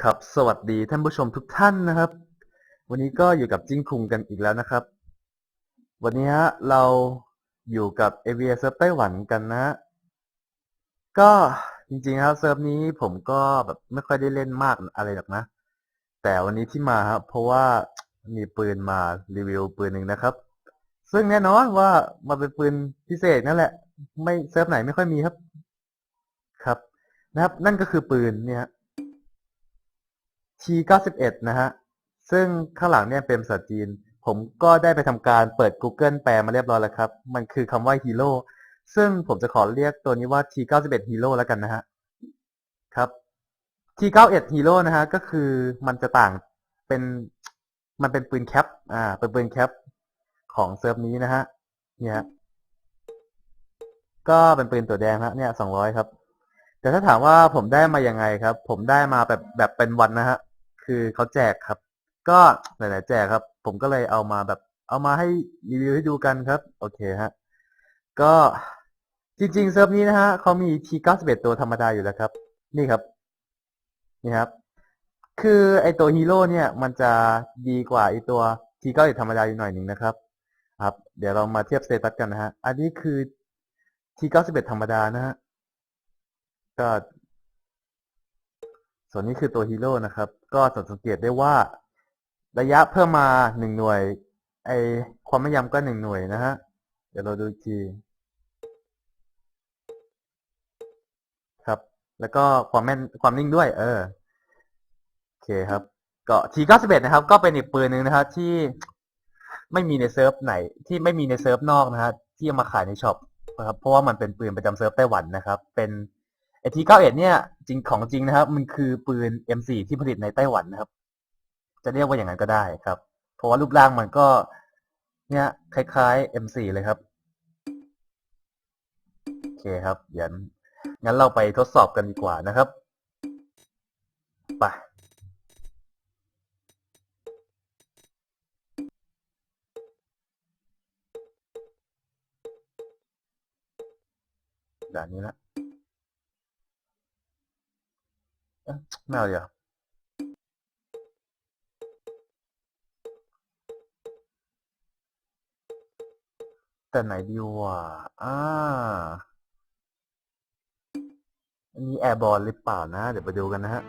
ครับ สวัสดีท่านผู้ชมทุกท่านนะครับ วันนี้ก็อยู่กับจิ้งคุงกันอีกแล้วนะครับ วันนี้ฮะเราอยู่กับ a v a เซิร์ฟไต้หวันกันนะ ก็จริงๆครับเซิร์ฟนี้ผมก็แบบไม่ค่อยได้เล่นมากอะไรหรอกนะ แต่วันนี้ที่มาครับเพราะว่ามีปืนมารีวิวปืนหนึ่งนะครับ ซึ่งแน่นอนว่ามันเป็นปืนพิเศษนั่นแหละ ไม่เซิร์ฟไหนไม่ค่อยมีครับ ครับ นะครับ นั่นก็คือปืนเนี่ย ฮะ T91 นะฮะ ซึ่งข้างหลังเนี่ยเป็นภาษาจีน ผมก็ได้ไปทำการเปิด Google แปลมาเรียบร้อยแล้วครับ มันคือคำว่า Hero ซึ่งผมจะขอเรียกตัวนี้ว่า T91 Hero แล้วกันนะฮะ ครับ T91 Hero นะฮะ ก็คือมันจะต่างเป็นมันเป็นปืนแคป อ่า เป็นปืนแคปของเซิร์ฟนี้นะฮะ เนี่ย ก็เป็นปืนตัวแดงฮะ เนี่ย200ครับ แต่ถ้าถามว่าผมได้มายังไงครับ ผมได้มาแบบแบบเป็นวันนะฮะ คือเขาแจกครับ ก็หลายๆแจกครับ ผมก็เลยเอามาแบบ เอามาให้รีวิวให้ดูกันครับ โอเคฮะก็จริงๆเซิร์ฟนี้นะฮะเขามี T91 ตัวธรรมดาอยู่แล้วครับ นี่ครับ นี่ครับ คือไอตัวฮีโร่เนี่ย มันจะดีกว่าไอตัว T91 ธรรมดาอยู่หน่อยหนึ่งนะครับ ครับ เดี๋ยวเรามาเทียบสเตตัสกันนะฮะ อันนี้คือ T91 ธรรมดานะฮะก็ส่วนนี้คือตัวฮีโร่นะครับ ก็สังเกตได้ว่า ระยะเพิ่มมาหนึ่งหน่วย ไอความไม่ยำก็หนึ่งหน่วยนะฮะ เดี๋ยวเราดูอีกทีครับ แล้วก็ความแม่นความนิ่งด้วย เออโอเคครับก็ทีเก้าสิบเอ็ดนะครับ ก็เป็นอีกปืนหนึ่งนะครับที่ไม่มีในเซิร์ฟไหน ที่ไม่มีในเซิร์ฟนอกนะฮะที่เอามาขายในช็อปนะครับเพราะว่ามันเป็นปืนประจำเซิร์ฟไต้หวันนะครับ เป็น ไอทีเก้าเอ็ดเนี่ยจริงของจริงนะครับ มันคือปืน M4 ที่ผลิตในไต้หวันนะครับ จะเรียกว่าอย่างนั้นก็ได้ครับ เพราะว่ารูปร่างมันก็ เนี่ยคล้ายๆ M4 เลยครับโอเคครับงั้นงั้นเราไปทดสอบกันดีกว่านะครับไปด่านนี้ละเอ๊ะ ไม่เอาเดี๋ยวาแต่ไหนดีวะอ่า อันนี้แอร์บอลหรือเปล่านะ เดี๋ยวไปดูกันนะฮะ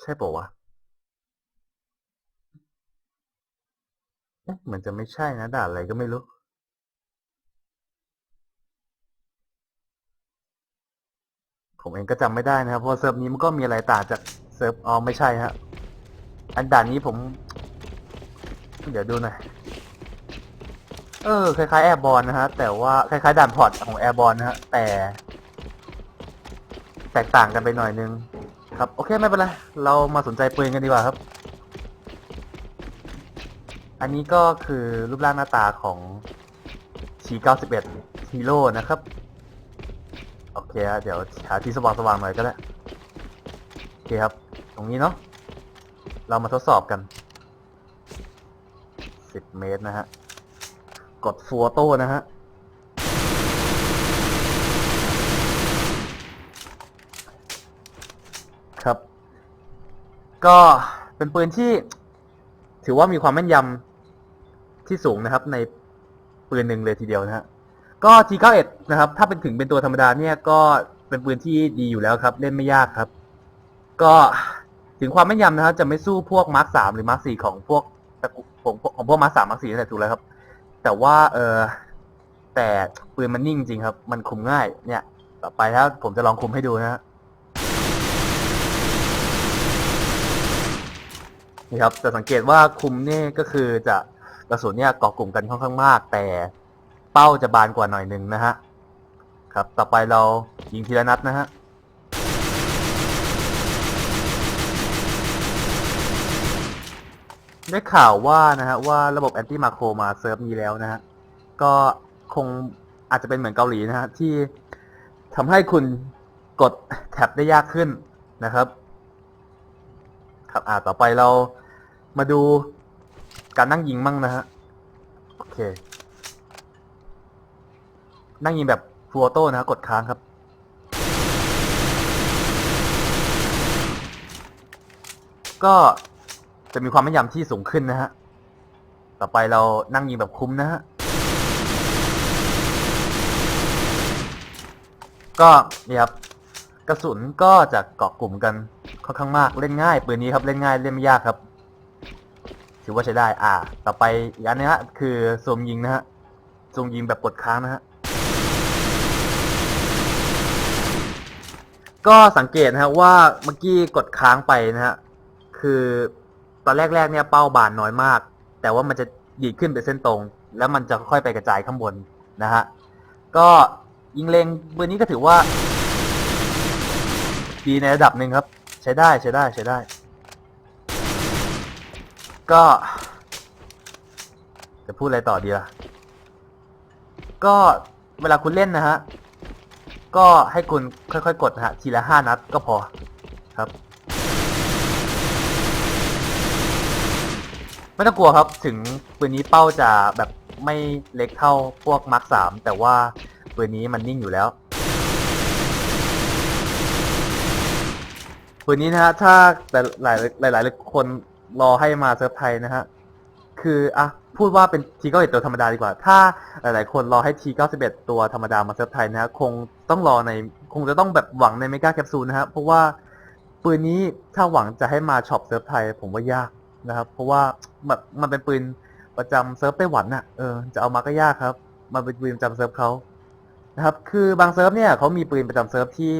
ใช่ปะวะ เหมือนจะไม่ใช่นะ ด่านอะไรก็ไม่รู้ผมเองก็จำไม่ได้นะครับเพราะเซิร์ฟนี้มันก็มีอะไรต่างจากเซิร์ฟอ๋อไม่ใช่ฮะอันด่านนี้ผม เดี๋ยวดูหน่อยเออคล้ายๆแอร์บอลนะฮะแต่ว่าคล้ายๆด่านพอร์ตของแอร์บอลนะฮะแต่แตกต่างกันไปหน่อยนึง ครับ โอเคไม่เป็นไรเรามาสนใจปืนกันดีกว่าครับ อันนี้ก็คือรูปร่างหน้าตาของ T91 Hero นะครับ โอเคฮะเดี๋ยวหาที่สว่างๆหน่อยก็ได้โอเคครับ ตรงนี้เนาะเรามาทดสอบกัน 10 เมตรนะฮะ กดฟัวโต้นะฮะ ครับ ก็เป็นปืนที่ ถือว่ามีความแม่นยำ ที่สูงนะครับ ในปืนหนึ่งเลยทีเดียวนะฮะก็ T91 นะครับ ถ้าเป็นถึงเป็นตัวธรรมดาเนี่ยก็เป็นปืนที่ดีอยู่แล้วครับ เล่นไม่ยากครับ ก็ถึงความแม่นยำนะครับ จะไม่สู้พวกมาร์คสามหรือมาร์คสี่ของพวกของของพวกมาร์คสามมาร์คสี่นั่นแหละถูกแล้วครับ แต่ว่าเออแต่ปืนมันนิ่งจริงครับ มันคุมง่าย เนี่ย ต่อไปถ้าผมจะลองคุมให้ดูนะฮะนี่ครับจะสังเกตว่าคุมเนี่ยก็คือจะ กระสุนเนี่ยเกาะกลุ่มกันค่อนข้างมาก แต่เป้าจะบานกว่าหน่อยหนึ่งนะฮะ ครับ ต่อไปเรายิงทีละนัดนะฮะได้ข่าวว่านะฮะว่าระบบแอนตี้มาโครมาเซิร์ฟนี้แล้วนะฮะ ก็คงอาจจะเป็นเหมือนเกาหลีนะฮะ ที่ทำให้คุณกดแท็บได้ยากขึ้นนะครับ ครับอ่าต่อไปเรามาดู การนั่งยิงมั่งนะฮะ โอเค นั่งยิงแบบฟูออโต้นะครับกดค้างครับ ก็จะมีความแม่นยำที่สูงขึ้นนะฮะ ต่อไปเรานั่งยิงแบบคุ้มนะฮะ ก็นี่ครับกระสุนก็จะเกาะกลุ่มกันค่อนข้างมากเล่นง่ายปืนนี้ครับเล่นง่ายเล่นไม่ยากครับ ถือว่าใช้ได้ อ่า ต่อไปอีกอันนึงฮะคือซูมยิงนะฮะซูมยิงแบบกดค้างนะฮะก็สังเกตนะฮะว่าเมื่อกี้กดค้างไปนะฮะคือตอนแรกๆเนี่ยเป้าบานน้อยมาก แต่ว่ามันจะดีดขึ้นเป็นเส้นตรง แล้วมันจะค่อยๆไปกระจายข้างบนนะฮะก็ยิงเลงปืนนี้ก็ถือว่า ดีในระดับหนึ่งครับ ใช้ได้ใช้ได้ใช้ได้ ก็ จะพูดอะไรต่อดีล่ะ ก็เวลาคุณเล่นนะฮะ ก็ให้คุณค่อยๆ กดนะฮะ ทีละห้านัดก็พอครับ ไม่ต้องกลัวครับ ถึงปืนนี้เป้าจะแบบไม่เล็กเท่าพวกมาร์คสามแต่ว่าปืนนี้มันนิ่งอยู่แล้วปืนนี้นะฮะถ้าแต่หลายหลายหลายคน รอให้มาเซิร์ฟไทยนะฮะ คืออะพูดว่าเป็น T91 ตัวธรรมดาดีกว่า ถ้าหลายๆคนรอให้ T91 ตัวธรรมดามาเซิร์ฟไทยนะฮะ คงต้องรอใน คงจะต้องแบบหวังในเมกาแคปซูลนะฮะ เพราะว่าปืนนี้ถ้าหวังจะให้มาช็อปเซิร์ฟไทย ผมว่ายากนะครับ เพราะว่าแบบมันเป็นปืนประจำเซิร์ฟไต้หวันน่ะ เออ จะเอามาก็ยากครับ มันเป็นปืนประจำเซิร์ฟเขานะครับ คือบางเซิร์ฟเนี่ยเขามีปืนประจำเซิร์ฟที่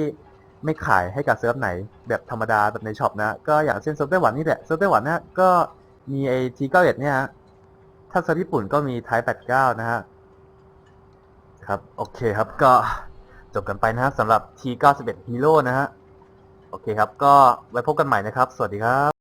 ไม่ขายให้กับเซิร์ฟไหน แบบธรรมดาแบบในช็อปนะก็อย่างเช่นเซิร์ฟไต้หวันนี่แหละเซิร์ฟไต้หวันนะก็มีไอทีเก้าเอ็ดเนี่ยฮะถ้าเซิร์ฟญี่ปุ่นก็มีไทแปดเก้านะฮะครับโอเคครับก็จบกันไปนะฮะสำหรับ T91 Hero นะฮะโอเคครับ ก็ไว้พบกันใหม่นะครับ สวัสดีครับ